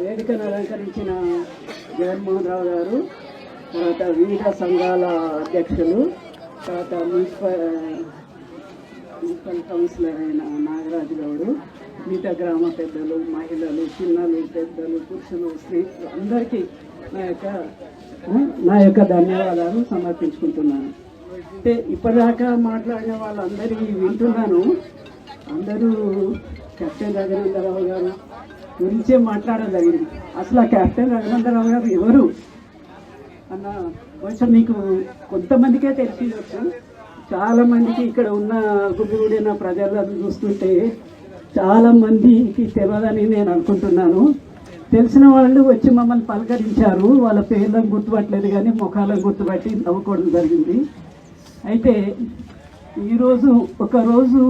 వేదికను అలంకరించిన జగన్మోహన్ రావు గారు తర్వాత వివిధ సంఘాల అధ్యక్షులు తర్వాత మున్సిపల్ మున్సిపల్ కౌన్సిలర్ అయిన నాగరాజు గౌడు మిగతా గ్రామ పెద్దలు మహిళలు చిన్నలు పెద్దలు పురుషులు స్త్రీలు అందరికీ నా యొక్క నా యొక్క ధన్యవాదాలు సమర్పించుకుంటున్నాను. అంటే ఇప్పటిదాకా మాట్లాడిన వాళ్ళందరికీ వింటున్నాను. అందరూ కెప్టెన్ రఘునందరావు గారు గురించే మాట్లాడడం జరిగింది. అసలు ఆ కెప్టెన్ రఘునందరావు గారు ఎవరు? అన్న కొంచెం మీకు కొంతమందికే తెలిసి చాలామందికి ఇక్కడ ఉన్న గుడ్డిగుడిన ప్రజలను చూస్తుంటే చాలా మందికి తెలియదని నేను అనుకుంటున్నాను. తెలిసిన వాళ్ళు వచ్చి మమ్మల్ని పలకరించారు. వాళ్ళ పేర్లను గుర్తుపట్టలేదు కానీ ముఖాలను గుర్తుపట్టి నవ్వుకోవడం జరిగింది. అయితే ఈరోజు ఒకరోజు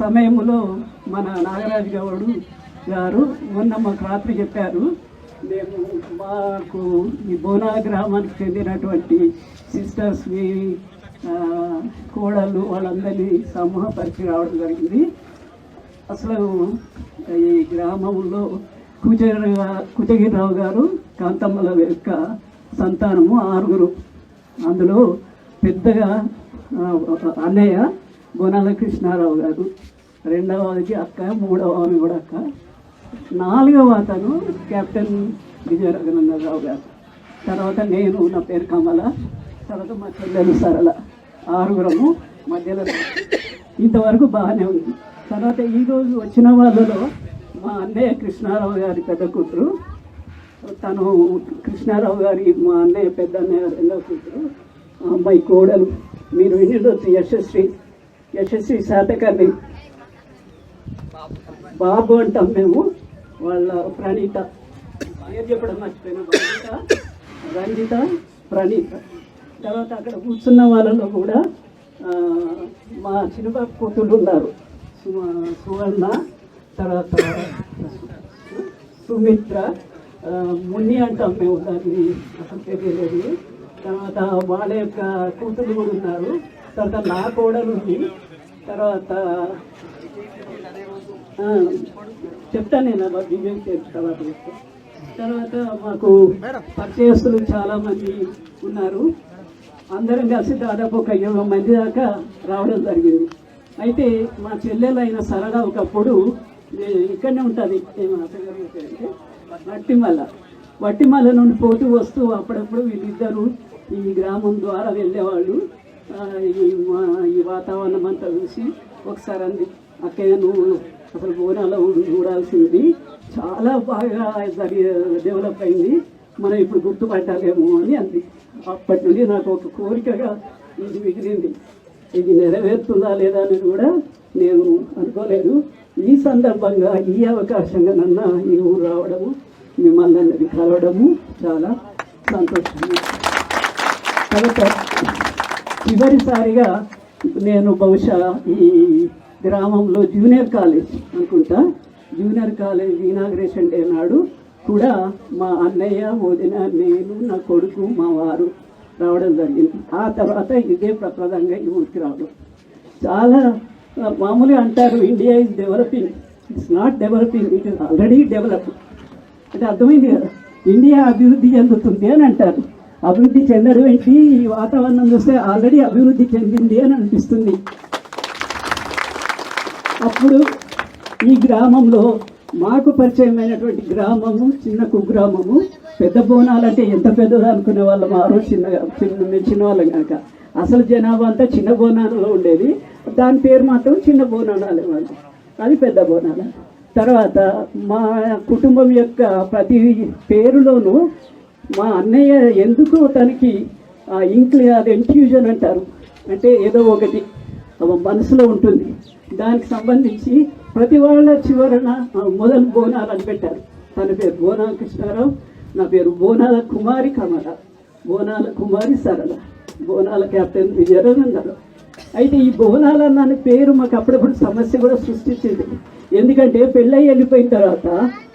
సమయంలో మన నాగరాజు గౌడు గారు మొన్న మాకు రాత్రి చెప్పారు మేము మాకు ఈ బోనా గ్రామానికి చెందినటువంటి సిస్టర్స్ని కోడళ్ళు వాళ్ళందరినీ సమూహపరిచి రావడం జరిగింది. అసలు ఈ గ్రామంలో కుజర కుజగిరిరావు గారు కాంతమ్మల యొక్క సంతానము ఆరుగురు. అందులో పెద్దగా అన్నయ్య గుణాల కృష్ణారావు గారు. రెండవది అక్క మూడవ ఆమె కూడా అక్క. నాలుగవ అతను కెప్టెన్ విజయ రఘునందరావు గారు. తర్వాత నేను నా పేరు కమల. తర్వాత మా చెల్లెలు సరళ. ఆరుగురము మధ్యలో ఇంతవరకు బాగానే ఉంది. తర్వాత ఈరోజు వచ్చిన వాళ్ళలో మా అన్నయ్య కృష్ణారావు గారి పెద్ద కూతురు. తను కృష్ణారావు గారి మా అన్నయ్య పెద్ద అన్నయ్య రెండవ కూతురు. అమ్మాయి కోడలు. మీరు వినిడొచ్చు యశస్వి. యశస్వి శాతకర్ణి. బాబు అంటాం మేము వాళ్ళ ప్రణీత. పేరు చెప్పడం మర్చిపోయినా రంజిత రంజిత ప్రణీత. తర్వాత అక్కడ కూర్చున్న వాళ్ళలో కూడా మా చిన్న కూతుళ్ళు ఉన్నారు. సువర్ణ తర్వాత సుమిత్ర ముని మున్ని అంటాం మేము దాన్ని అసలు తెలియలేదు తర్వాత వాళ్ళ యొక్క కూతురు కూడా ఉన్నారు. తర్వాత నా కోడలు ఉంది. తర్వాత చెప్తాను నేను అలా విజయం తర్వాత. తర్వాత మాకు పరిచయస్తులు చాలా మంది ఉన్నారు. అందరం కలిసి దాదాపు ఒక ఇరవై మంది దాకా రావడం జరిగింది. అయితే మా చెల్లెలైన సరళ ఒకప్పుడు ఇక్కడనే ఉంటుంది. పేరు అంటే వట్టిమల్ల. వట్టిమల్ల నుండి పోతూ వస్తూ అప్పుడప్పుడు వీళ్ళిద్దరూ ఈ గ్రామం ద్వారా వెళ్ళేవాళ్ళు. ఈ వాతావరణం అంతా చూసి ఒకసారి అంది అక్కయ్య నువ్వు అసలు బోనాలో చూడాల్సింది చాలా బాగా డెవలప్ అయింది. మనం ఇప్పుడు గుర్తుపట్టాలేమో అని అంది. అప్పటి నుండి నాకు ఒక కోరికగా ఇది మిగిలింది. ఇది నెరవేరుతుందా లేదా అని కూడా నేను అనుకోలేదు. ఈ సందర్భంగా ఈ అవకాశంగా నన్న ఈ ఊరు రావడము మిమ్మల్ని అందరినీ కలవడము చాలా సంతోషంగా తర్వాత చివరిసారిగా నేను బహుశా ఈ గ్రామంలో జూనియర్ కాలేజ్ అనుకుంటా. జూనియర్ కాలేజ్ ఇనాగ్రేషన్ డే నాడు కూడా మా అన్నయ్య వదిన నేను నా కొడుకు మా వారు రావడం జరిగింది. ఆ తర్వాత ఇదే ప్రప్రదంగా ఈ ఊరికి రావడం. చాలా మామూలుగా అంటారు India is developing it's not developing it is already develop అంటే అర్థమైంది కదా? ఇండియా అభివృద్ధి చెందుతుంది అని అంటారు. అభివృద్ధి చెందడం ఏంటి? ఈ వాతావరణం చూస్తే ఆల్రెడీ అభివృద్ధి చెందింది అని అనిపిస్తుంది. అప్పుడు ఈ గ్రామంలో మాకు పరిచయమైనటువంటి గ్రామము చిన్న కుగ్రామము పెద్ద బోనాలు అంటే ఎంత పెద్దదో అనుకునే వాళ్ళం ఆ రోజు చిన్నగా చిన్న చిన్న వాళ్ళం కనుక. అసలు జనాభా అంతా చిన్న బోనాలలో ఉండేది. దాని పేరు మాత్రం చిన్న బోనాలు వాళ్ళు అది పెద్ద బోనాల. తర్వాత మా కుటుంబం యొక్క ప్రతి పేరులోనూ మా అన్నయ్య ఎందుకో తనకి ఆ ఇంక్లీ అది ఇన్ఫ్యూజన్ అంటారు. అంటే ఏదో ఒకటి మనసులో ఉంటుంది. దానికి సంబంధించి ప్రతి వాళ్ళ చివరన మొదలు బోనాలు అని పెట్టారు. తన పేరు బోనాల కృష్ణారావు నా పేరు బోనాల కుమారి కమల బోనాల కుమారి సరళ బోనాల కెప్టెన్ విజయరగంగారు అయితే ఈ బోనాల అన్న పేరు మాకు అప్పుడప్పుడు సమస్య కూడా సృష్టించింది. ఎందుకంటే పెళ్ళయి వెళ్ళిపోయిన తర్వాత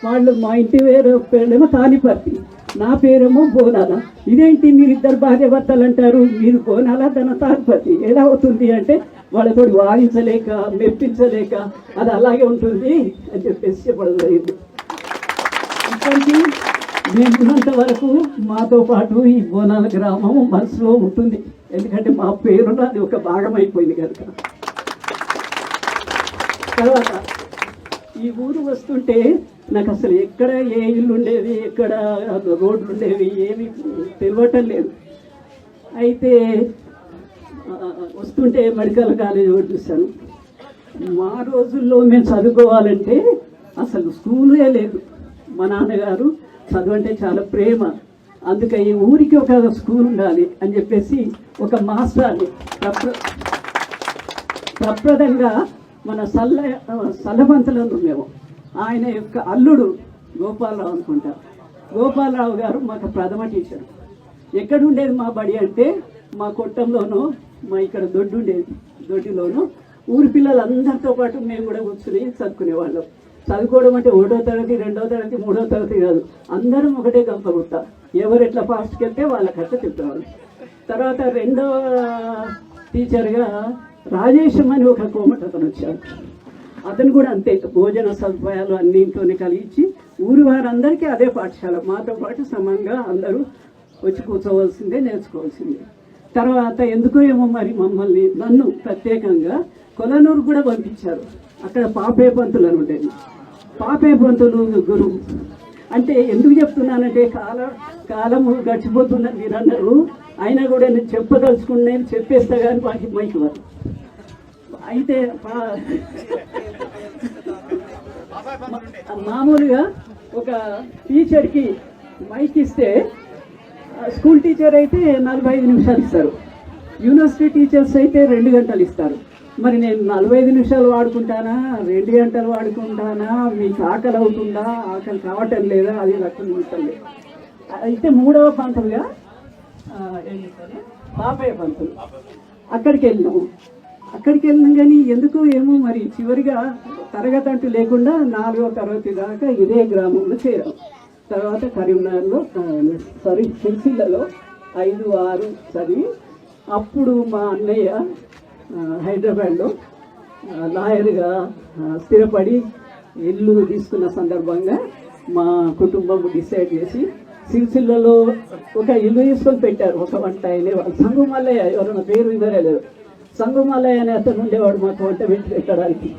వాళ్ళు మా ఇంటి వేరే పెళ్ళేమో తానిపర్తి. నా పేరేమో బోనాల. ఇదేంటి మీరు ఇద్దరు భార్య భర్తలు అంటారు? మీరు బోనాల తన తానిపర్తి ఎలా అవుతుంది అంటే వాళ్ళతో వాదించలేక మెప్పించలేక అది అలాగే ఉంటుంది అని చెప్పేసి చెప్పడం జరిగింది. ఇప్పటికీ మేము ఉన్నంత వరకు మాతో పాటు ఈ బోనాల గ్రామం మనసులో ఉంటుంది. ఎందుకంటే మా పేరున అది ఒక భాగం అయిపోయింది కనుక. తర్వాత ఈ ఊరు వస్తుంటే నాకు అసలు ఎక్కడ ఏ ఇల్లు ఉండేది ఎక్కడ రోడ్లు ఉండేవి ఏమి తెలియటం లేదు. అయితే వస్తుంటే మెడికల్ కాలేజ్ ఒకటి చూశాను. మా రోజుల్లో మేము చదువుకోవాలంటే అసలు స్కూలే లేదు. మా నాన్నగారు చదువంటే చాలా ప్రేమ. అందుకే ఈ ఊరికి ఒక స్కూల్ ఉండాలి అని చెప్పేసి ఒక మాస్టర్ని ప్రప్ర- ప్రప్రదంగా మన సల్ల సల్లబంతులందు మేము. ఆయన యొక్క అల్లుడు గోపాలరావు అనుకుంటా. గోపాలరావు గారు మాకు ప్రథమ టీచర్ ఎక్కడుండేది మా బడి అంటే మా కొట్టంలోనూ మా ఇక్కడ దొడ్డు ఉండేది దొడ్డిలోను ఊరి పిల్లలందరితో పాటు మేము కూడా కూర్చుని చదువుకునేవాళ్ళం. చదువుకోవడం అంటే ఒకటో తరగతి రెండో తరగతి మూడో తరగతి కాదు. అందరం ఒకటే గంపగుట్ట ఎవరు ఎట్లా ఫాస్ట్కి వెళ్తే వాళ్ళకట్లా చెప్పేవాళ్ళు తర్వాత రెండో టీచర్గా రాజేశం అని ఒక కోమట అతను వచ్చాడు. అతను కూడా అంతే భోజన సదుపాయాలు అన్నింటితోనే కలిగించి ఊరి వారందరికీ అదే పాఠశాల. మాతో పాటు సమానంగా అందరూ వచ్చి కూర్చోవలసిందే నేర్చుకోవాల్సిందే. తర్వాత ఎందుకో ఏమో మరి మమ్మల్ని నన్ను ప్రత్యేకంగా కొలనూరు కూడా పంపించారు. అక్కడ పాపే పంతులు అని ఉండేది. పాపే పంతులు గురువు అంటే ఎందుకు చెప్తున్నానంటే కాలం కాలము గడిచిపోతున్నది మీరు అన్నారు. అయినా కూడా నేను చెప్పదలుచుకున్నాను చెప్పేస్తా కానీ మాకు మైకి వారు అయితే మామూలుగా ఒక టీచర్కి మైక్ ఇస్తే స్కూల్ టీచర్ అయితే నలభై ఐదు నిమిషాలు ఇస్తారు. యూనివర్సిటీ టీచర్స్ అయితే రెండు గంటలు ఇస్తారు. మరి నేను నలభై ఐదు నిమిషాలు వాడుకుంటానా? రెండు గంటలు వాడుకుంటానా? మీకు ఆకలి అవుతుందా? ఆకలి కావటం లేదా? అది లక్ష నిమిషాలు లేదు. అయితే మూడవ పంతులుగా ఆ, ఏం పంతులు అక్కడికి వెళ్ళినాము అక్కడికి వెళ్ళినాం కానీ ఎందుకు ఏమో మరి చివరిగా తరగతి అంటూ లేకుండా నాలుగో తరగతి దాకా ఇదే గ్రామంలో చేరాం. తర్వాత కరీంనగర్లో సారీ సిరిసిల్లలో ఐదు ఆరు చదివి అప్పుడు మా అన్నయ్య హైదరాబాద్లో లాయర్గా స్థిరపడి ఇల్లు తీసుకున్న సందర్భంగా మా కుటుంబం డిసైడ్ చేసి సిరిసిల్లలో ఒక ఇల్లు తీసుకొని పెట్టారు. ఒక వంట ఆయన వాళ్ళు ఎవరైనా పేరు వినలేదు సంగుమల్లయ్య అనే అతను ఉండేవాడు మాకు వంట పెట్టి పెట్టడానికి.